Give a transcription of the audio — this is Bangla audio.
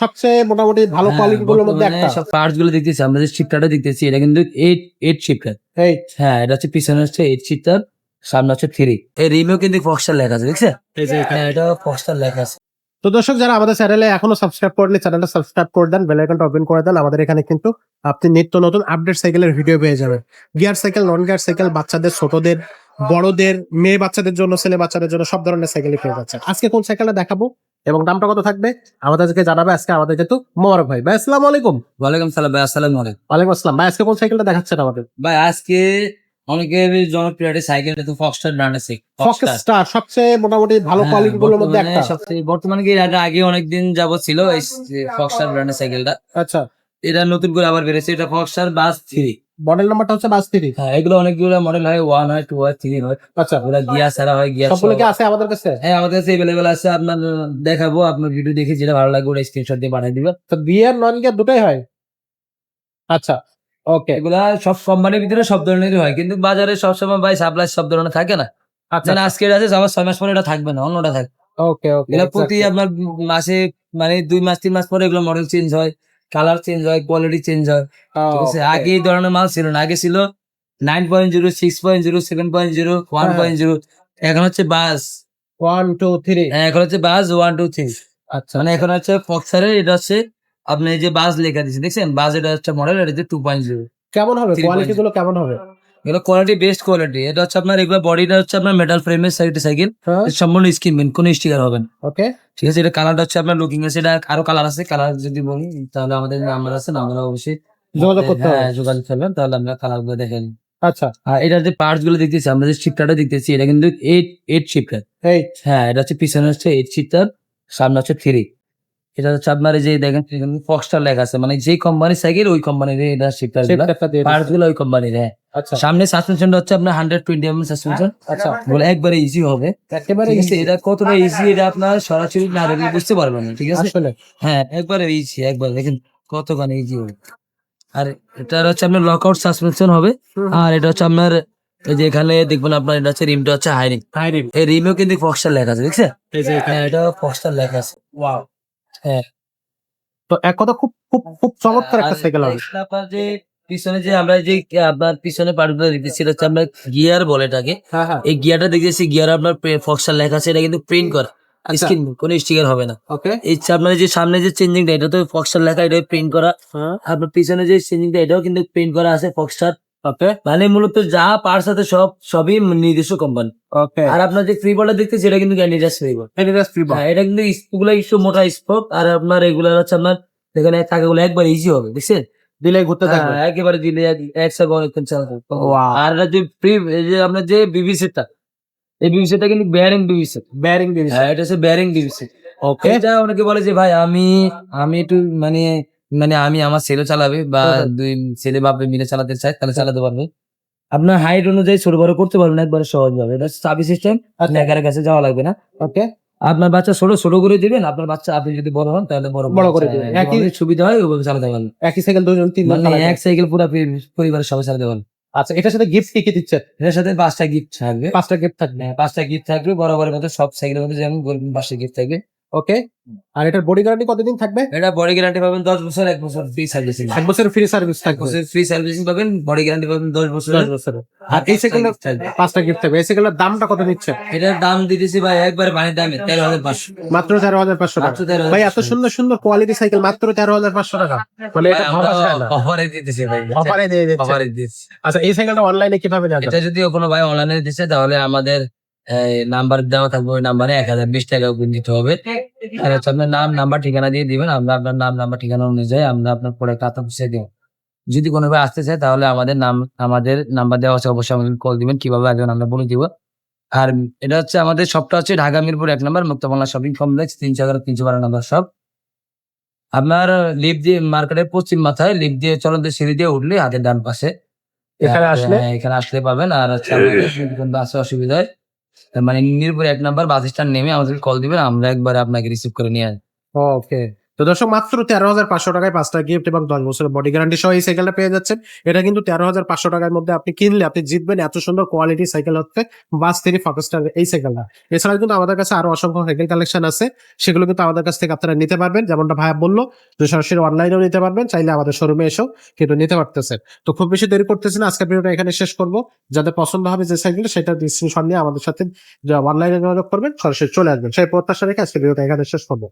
সবচেয়ে মোটামুটি ভালো হ্যাঁ, কোয়ালিটি গুলোর মধ্যে একটা। পার্টসগুলো দেখতেছি আমরা যে শিপটাটা দেখতেছি এটা কিন্তু এইট এইট শিপটার এই। হ্যাঁ এটা হচ্ছে পিছনে হচ্ছে এইট শিপটার সামনে হচ্ছে থ্রি এই রিমেও কিন্তু ফক্সটার লেখা আছে। হ্যাঁ এটা ফক্সটার লেখা আছে। তো দর্শক যারা আমাদের চ্যানেলে এখনও সাবস্ক্রাইব করেনি চ্যানেলটা সাবস্ক্রাইব করে দেন বেল আইকনটা ওপেন করে দেন। আমাদের এখানে কিন্তু আপনি নিত্য নতুন আপডেট সাইকেলের ভিডিও পেয়ে যাবেন। Gear cycle non gear cycle বাচ্চাদের ছোটদের বড়দের মেয়ে বাচ্চাদের জন্য ছেলে বাচ্চাদের জন্য সব ধরনের সাইকেলই পেয়ে যাচ্ছে আজকে কোন সাইকেলটা দেখাবো? এবং দামটা কত থাকবে? আমাদেরকে জানাবে আজকে আমাদের যেহেতু মোবারক ভাই। ভাই আসসালাম আলাইকুম। ওয়ালাইকুম সালাম ভাই আসসালাম আলাইকুম। ওয়ালাইকুম আসসালাম। ভাই আজকে কোন সাইকেলটা দেখাচ্ছেন আমাদের? ভাই আজকে অনেকের জনপ্রিয় একটা সাইকেল তো ফক্সটার ব্র্যান্ড আছে। ফক্স স্টার সবচেয়ে মোটামুটি ভালো হ্যাঁ, কোয়ালিটি গুলোর মধ্যে একটা। সবচেয়ে- বর্তমানে কি এটা আগে অনেকদিন যাবত ছিল এই ফক্সটার ব্র্যান্ডের সাইকেলটা। আচ্ছা। এটা নতুন করে আবার বেড়েছে এটা ফক্সটার বাস থ্রি মডেল নাম্বারটা হচ্ছে বাস থ্রি হ্যাঁ এগুলো অনেকগুলো মডেল হয় ওয়ান হয় টু হয় থ্রি হয়। আচ্ছা। ওগুলো গিয়ার ছাড়া হয় গিয়ার সবগুলো কি আছে আমাদের কাছে? হ্যাঁ আমাদের কাছে এভেলেবেল আছে। আপনার দেখাবো আপনার ভিডিও দেখে যেটা ভালো লাগবে ওটা স্ক্রিনশট দিয়ে পাঠিয়ে দিবেন। তো গিয়ার নন গিয়ার দুটোই হয়? আচ্ছা ওকে এগুলা সব কোম্পানির ভিতরে সব ধরনেরই হয় কিন্তু বাজারে সবসময় ভাই সাপ্লাই সব ধরনের থাকে না। আচ্ছা। আজকে এটা আছে আবার ছয় মাস পরে এটা থাকবে না অন্যটা থাকবে ওকে ওকে এগুলো প্রতি আপনার মাসে মানে দুই মাস তিন মাস পরে এগুলো মডেল চেঞ্জ হয়। কালার চেঞ্জ হয় কোয়ালিটি চেঞ্জ হয়। ঠিক আছে? আগে এই ধরনের মাল ছিল না। আগে ছিল nine point zero six point zero seven point zero one. Point zero এখন হচ্ছে বাস। ওয়ান টু থ্রি হ্যাঁ, এখন হচ্ছে বাস ওয়ান টু থ্রি আচ্ছা মানে এখন হচ্ছে ফক্সারের এটা হচ্ছে আপনি এই যে বাস লেখা দিচ্ছে দেখছেন? বাস এটা হচ্ছে মডেল এটা হচ্ছে টু পয়েন্ট জিরো কেমন হবে? কোয়ালিটি গুলো কেমন হবে? এগুলো কোয়ালিটি বেস্ট কোয়ালিটি এটা হচ্ছে আপনার এগুলো বডিটা হচ্ছে আপনার মেটাল ফ্রেমের সাইড সাইকেল। হ্যাঁ। সম্পূর্ণ স্কিন কোনো স্টিকার হবে না। ওকে ঠিক আছে এটা কালারটা হচ্ছে আপনার লুকিং আছে এটা আরও কালার আছে কালার যদি বলি তাহলে আমাদের নাম্বার আছে নাম্বার অবশ্যই যোগাযোগ করতে হ্যাঁ হবে। যোগাযোগ করবেন তাহলে আমরা কালারগুলো দেখেন আচ্ছা। আর এটা যে পার্টসগুলো দেখতেছি আমরা যে শিপটাটা দেখতেছি এটা কিন্তু এইট এইট শিপটার হ্যাঁ এটা হচ্ছে পিছনে হচ্ছে এইট শিপটার সামনে হচ্ছে থ্রি এটা হচ্ছে আপনার এই যে দেখেন ফক্সটার লেখা আছে মানে যে কোম্পানির সাইকেল ওই কোম্পানির এটা শেপটা পার্টসগুলো ওই কোম্পানির হ্যাঁ। আচ্ছা। সামনে সাসপেনশনটা হচ্ছে আপনার হান্ড্রেড টোয়েন্টি এম সাসপেনশন আচ্ছা। বলে একবারে ইজি হবে। একেবারে ঠিক আছে এটা কতটা ইজি এটা আপনার সরাসরি না দেখলে বুঝতে পারবেন না ঠিক আছে? হ্যাঁ একবারে ইজি একবার দেখেন কতখানি ইজি হবে। আর এটা হচ্ছে আপনার লকআউট সাসপেনশন হবে। আর এটা হচ্ছে আপনার এই যে এখানে দেখবেন আপনার এটা হচ্ছে রিমটা হচ্ছে হাই রিম হাই রিম এই রিমেও কিন্তু ফক্সটার লেখা আছে দেখছেন এখানে। হ্যাঁ এটা ফক্সটার লেখা আছে। ওয়াও হ্যাঁ। তো এক কথা খুব খুব খুব চমৎকার একটা সাইকেল হবে যে পিছনে যে আমরা যে আপনার পিছনে পার্টগুলো দেখতেছি হচ্ছে আমরা গিয়ার বলে এটাকে। হ্যাঁ হ্যাঁ। এই গিয়ারটা দেখতেছি গিয়ার আপনার ফক্সটার লেখা আছে এটা কিন্তু প্রিন্ট করা। আচ্ছা। স্ক্রিন কোনো স্টিকার হবে না। ওকে। যে আপনার যে সামনে যে চেঞ্জিংটা এটা তো ফক্সটার লেখা এটা প্রিন্ট করা। হ্যাঁ। আপনার পিছনে যে চেঞ্জিংটা এটাও কিন্তু প্রিন্ট করা আছে ফক্সটার ওকে মানে মূলত যা পার্স আছে সব সবই নিজস্ব কোম্পানি ওকে আর আপনার যে ফ্রি বলটা দেখতে সেটা কিন্তু ক্যান্ডিডাস ফ্রি বল এডিডাস ফ্রি হ্যাঁ এটা কিন্তু স্পোকগুলো একটু মোটা স্পোক আর আপনার এগুলার হচ্ছে আপনার এখানে টাকাগুলো একবার ইজি হবে দেখছেন? দিলে ঘুরতে থাকবে। হ্যাঁ, একেবারে দিলে এক- একসাথে অনেকক্ষণ চালাতে আর যে ফ্রি যে আপনার যে বিবিসিটা এই বিবিসিটা কিন্তু বেয়ারিং বিবিসি ব্যারিং দিয়েছে হ্যাঁ এটা হচ্ছে বেয়ারিং বিবিসি ওকে এটা অনেকে বলে যে ভাই আমি আমি একটু মানে মানে আমি আমার ছেলে চালাবে বা হ্যাঁ। দুই ছেলে বাপে মিলে চালাতে চাই তাহলে চালাতে পারবে। আপনার হাইট অনুযায়ী ছোট বড় করতে পারবেন একবারে সহজ ভাবে এটা চাবি সিস্টেম একার কাছে যাওয়া লাগবে না। ওকে আপনার বাচ্চা ছোট ছোট করে দিবেন। আপনার বাচ্চা আপনি যদি বড় হন তাহলে বড় বড় করে দিবেন। একই- সুবিধা হয় ওইভাবে চালাতে পারবেন একই সাইকেল দুজন তিন মানে এক সাইকেল পুরো পরিবারের সবাই চালাতে পারবেন আচ্ছা এটার সাথে গিফট কি কি দিচ্ছে? এটার সাথে পাঁচটা গিফট থাকবে। পাঁচটা গিফট থাকবে। হ্যাঁ, পাঁচটা গিফট থাকবে। বরাবরের মতো সব সাইকেলের মধ্যে যেমন পাঁচটা গিফট থাকবে। ওকে আর এটার বডি গ্যারান্টি কতদিন থাকবে? এটা বডি গ্যারান্টি পাবেন দশ বছর এক বছর ফ্রি সার্ভিসিং এক বছরের ফ্রি সার্ভিস থাকবে। বছর ফ্রি সার্ভিসিং পাবেন বডি গ্যারান্টি পাবেন দশ বছর দশ বছরের। আর এই সাইকেলটা পাঁচটা গিফট থাকবে। এই সাইকেলের দামটা কত নিচ্ছে এটার দাম দিতেছি ভাই একবারে পানির দামে তেরো হাজার পাঁচশো। মাত্র তেরো হাজার পাঁচশো টাকা। ভাই এত সুন্দর সুন্দর কোয়ালিটি সাইকেল মাত্র তেরো হাজার পাঁচশো টাকা। মানে এটা ভাবা যায় না। অফারে দিতেছি ভাই। অফারে দিয়ে দিচ্ছে। অফারে দিচ্ছি আচ্ছা এই সাইকেলটা অনলাইনে কীভাবে নেওয়া এটা যদি কোনো ভাই অনলাইনে দিচ্ছে তাহলে আমাদের নাম্বার দেওয়া থাকবে ওই নাম্বারে এক হাজার বিশ টাকা অগ্রিম দিতে হবে। আর হচ্ছে আপনার নাম নাম্বার ঠিকানা দিয়ে দিবেন। আমরা আপনার নাম নাম্বার ঠিকানা অনুযায়ী আমরা আপনার প্রোডাক্ট হাতে পৌঁছে দিব। যদি কোনো ভাই আসতে চায় তাহলে আমাদের নাম আমাদের নাম্বার দেওয়া আছে অবশ্যই আমাদের কল দিবেন। কীভাবে আসবেন আমরা বলে দিব। আর এটা হচ্ছে আমাদের শপটা হচ্ছে ঢাকা মিরপুর এক নম্বর মুক্তবাংলা শপিং কমপ্লেক্স তিনশো এগারো তিনশো বারো নম্বর শপ আপনার লিফট দিয়ে মার্কেটের পশ্চিম মাথায় লিফট দিয়ে চলন্ত সিঁড়ি দিয়ে উঠলে হাতের ডান পাশে। এখানে আসলে? হ্যাঁ, এখানে আসলে পাবেন। আর হচ্ছে আমাদের যদি মানে মিরপুর এক নাম্বার বাস স্ট্যান্ড নেমে আমাদের কল দিবেন, আমরা একবার আপনাকে রিসিভ করে নিয়ে আসব। ওকে তো দর্শক, মাত্র তেরো হাজার পাঁচশো টাকায় পাঁচটা গিফট এবং দশ বছরের বডি গ্যারান্টি সহ এই সাইকেলটা পেয়ে যাচ্ছেন। এটা কিন্তু তেরো হাজার পাঁচশো টাকার মধ্যে আপনি কিনলে আপনি জিতবেন। এত সুন্দর কোয়ালিটি সাইকেল হচ্ছে বাস থ্রি ফকস্টার এই সাইকেলটা এছাড়া কিন্তু আমাদের কাছে আরও অসংখ্য সাইকেল কালেকশন আছে। সেগুলো কিন্তু আমাদের কাছ থেকে আপনারা নিতে পারবেন। যেমনটা ভাইয়া বলল, যে সরাসরি অনলাইনেও নিতে পারবেন। চাইলে আমাদের শোরুমে এসেও কিন্তু নিতে পারতেছেন। তো খুব বেশি দেরি করতেছি না। আজকের ভিডিওটা এখানে শেষ করব। যাদের পছন্দ হবে যে সাইকেল সেটা স্ক্রিনশট নিয়ে আমাদের সাথে অনলাইনে যোগাযোগ করবেন, সরাসরি চলে আসবেন। সেই প্রত্যাশা রেখে আজকের ভিডিওটা এখানে শেষ করব।